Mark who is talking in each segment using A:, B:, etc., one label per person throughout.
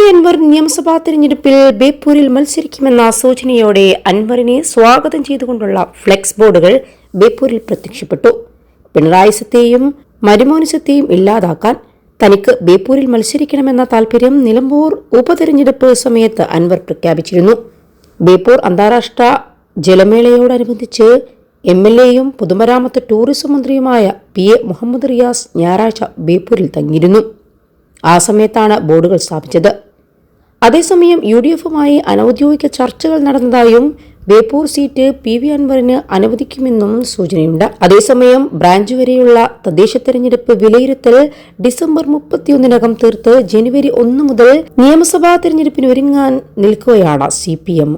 A: V Anwar നിയമസഭാ തെരഞ്ഞെടുപ്പിൽ ബേപ്പൂരിൽ മത്സരിക്കുമെന്ന സൂചനയോടെ അൻവറിനെ സ്വാഗതം ചെയ്തുകൊണ്ടുള്ള ഫ്ലെക്സ് ബോർഡുകൾ ബേപ്പൂരിൽ പ്രത്യക്ഷപ്പെട്ടു. പിണറായിസത്തെയും മരുമോനിസത്തെയും ഇല്ലാതാക്കാൻ തനിക്ക് ബേപ്പൂരിൽ മത്സരിക്കണമെന്ന താൽപര്യം നിലമ്പൂർ ഉപതെരഞ്ഞെടുപ്പ് സമയത്ത് അൻവർ പ്രഖ്യാപിച്ചിരുന്നു. ബേപ്പൂർ അന്താരാഷ്ട്ര ജലമേളയോടനുബന്ധിച്ച് എം എൽ എയും പൊതുമരാമത്ത് ടൂറിസം മന്ത്രിയുമായ പി എ മുഹമ്മദ് റിയാസ് ഞായറാഴ്ച ബേപ്പൂരിൽ തങ്ങിയിരുന്നു. ആ സമയത്താണ് ബോർഡുകൾ സ്ഥാപിച്ചത്. അതേസമയം യു ഡി എഫുമായി അനൌദ്യോഗിക ചർച്ചകൾ നടന്നതായും ബേപ്പൂർ സീറ്റ് പി വി അൻവറിന് അനുവദിക്കുമെന്നും സൂചനയുണ്ട്. അതേസമയം ബ്രാഞ്ച് വരെയുള്ള തദ്ദേശ തെരഞ്ഞെടുപ്പ് വിലയിരുത്തൽ ഡിസംബർ മുപ്പത്തിയൊന്നിനകം തീർത്ത് ജനുവരി ഒന്ന് മുതൽ നിയമസഭാ തെരഞ്ഞെടുപ്പിന് ഒരുങ്ങാൻ നിൽക്കുകയാണ് സി പി എം.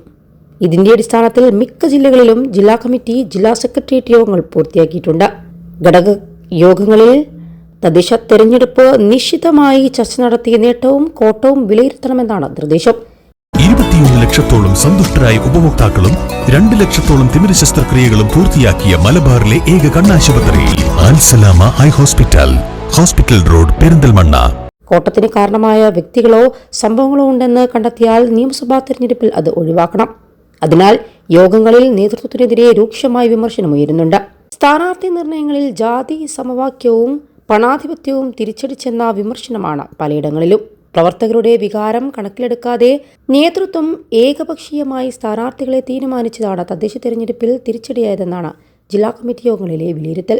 A: ഇതിന്റെ അടിസ്ഥാനത്തിൽ മിക്ക ജില്ലകളിലും ജില്ലാ കമ്മിറ്റി ജില്ലാ സെക്രട്ടേറിയറ്റ് യോഗങ്ങൾ പൂർത്തിയാക്കിയിട്ടുണ്ട്. ഘടക യോഗങ്ങളിൽ തദ്ദേശ തെരഞ്ഞെടുപ്പ് നിശ്ചിതമായി ചർച്ച നടത്തിയ നേട്ടവും കോട്ടവും വിലയിരുത്തണമെന്നാണ് നിർദ്ദേശം.
B: ഇരുപത്തിയൊന്ന് ലക്ഷത്തോളം സന്തുഷ്ടരായ ഉപഭോക്താക്കളും രണ്ട് ലക്ഷത്തോളം തിമിര ശസ്ത്രക്രിയകളും പൂർത്തിയാക്കിയ മലബാറിലെ ഏക കണ്ണാശുപത്രി Alsalama eye hospital hospital road Perinthalmanna.
A: കോട്ടത്തിന് കാരണമായ വ്യക്തികളോ സംഭവങ്ങളോ ഉണ്ടെന്ന് കണ്ടെത്തിയാൽ നിയമസഭാ തെരഞ്ഞെടുപ്പിൽ അത് ഒഴിവാക്കണം. അതിനാൽ യോഗങ്ങളിൽ നേതൃത്വത്തിനെതിരെ രൂക്ഷമായ വിമർശനമുയരുന്നുണ്ട് സ്ഥാനാർത്ഥി നിർണയങ്ങളിൽ ജാതി സമവാക്യവും പണാധിപത്യവും തിരിച്ചടിച്ചെന്ന വിമർശനമാണ് പലയിടങ്ങളിലും. പ്രവർത്തകരുടെ വികാരം കണക്കിലെടുക്കാതെ നേതൃത്വം ഏകപക്ഷീയമായി സ്ഥാനാർത്ഥികളെ തീരുമാനിച്ചതാണ് തദ്ദേശ തെരഞ്ഞെടുപ്പിൽ തിരിച്ചടിയായതെന്നാണ് ജില്ലാ കമ്മിറ്റി യോഗങ്ങളിലെ വിലയിരുത്തൽ.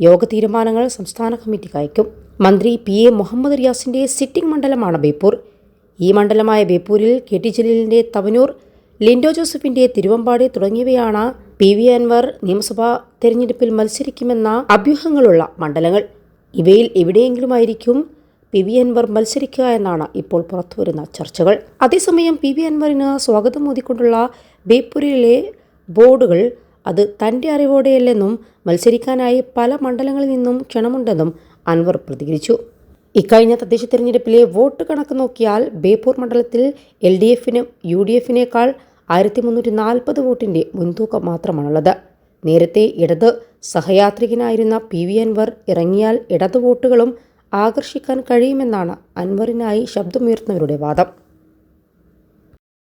A: യോഗ തീരുമാനങ്ങൾ സംസ്ഥാന കമ്മിറ്റി കയക്കും മന്ത്രി പി എ മുഹമ്മദ് റിയാസിന്റെ സിറ്റിംഗ് മണ്ഡലമാണ് ബേപ്പൂർ. ഈ മണ്ഡലമായ ബേപ്പൂരിൽ കെ ടി ജലീലിന്റെ തവനൂർ ലിൻഡോ ജോസഫിന്റെ തിരുവമ്പാടി തുടങ്ങിയവയാണ് പി വി അൻവർ നിയമസഭാ തെരഞ്ഞെടുപ്പിൽ മത്സരിക്കുമെന്ന അഭ്യൂഹങ്ങളുള്ള മണ്ഡലങ്ങൾ. ഇവയിൽ എവിടെയെങ്കിലുമായിരിക്കും പി വി അൻവർ മത്സരിക്കുക എന്നാണ് ഇപ്പോൾ പുറത്തുവരുന്ന ചർച്ചകൾ. അതേസമയം പി വി അൻവറിന് സ്വാഗതം മോദിക്കൊണ്ടുള്ള ബേപ്പൂരിലെ ബോർഡുകൾ അത് തന്റെ അറിവോടെയല്ലെന്നും മത്സരിക്കാനായി പല മണ്ഡലങ്ങളിൽ നിന്നും ക്ഷണമുണ്ടെന്നും അൻവർ പ്രതികരിച്ചു. ഇക്കഴിഞ്ഞ തദ്ദേശ തെരഞ്ഞെടുപ്പിലെ വോട്ട് കണക്ക് നോക്കിയാൽ ബേപ്പൂർ മണ്ഡലത്തിൽ എൽ ഡി എഫിനും യു ഡി എഫിനേക്കാൾ ആയിരത്തി മുന്നൂറ്റി നാൽപ്പത് വോട്ടിന്റെ മുൻതൂക്കം മാത്രമാണുള്ളത്. നേരത്തെ ഇടത് സഹയാത്രികനായിരുന്ന പി വി അൻവർ ഇറങ്ങിയാൽ ഇടതുവോട്ടുകളും ആകർഷിക്കാൻ കഴിയുമെന്നാണ് അൻവറിനായി ശബ്ദമുയർത്തുന്നവരുടെ വാദം.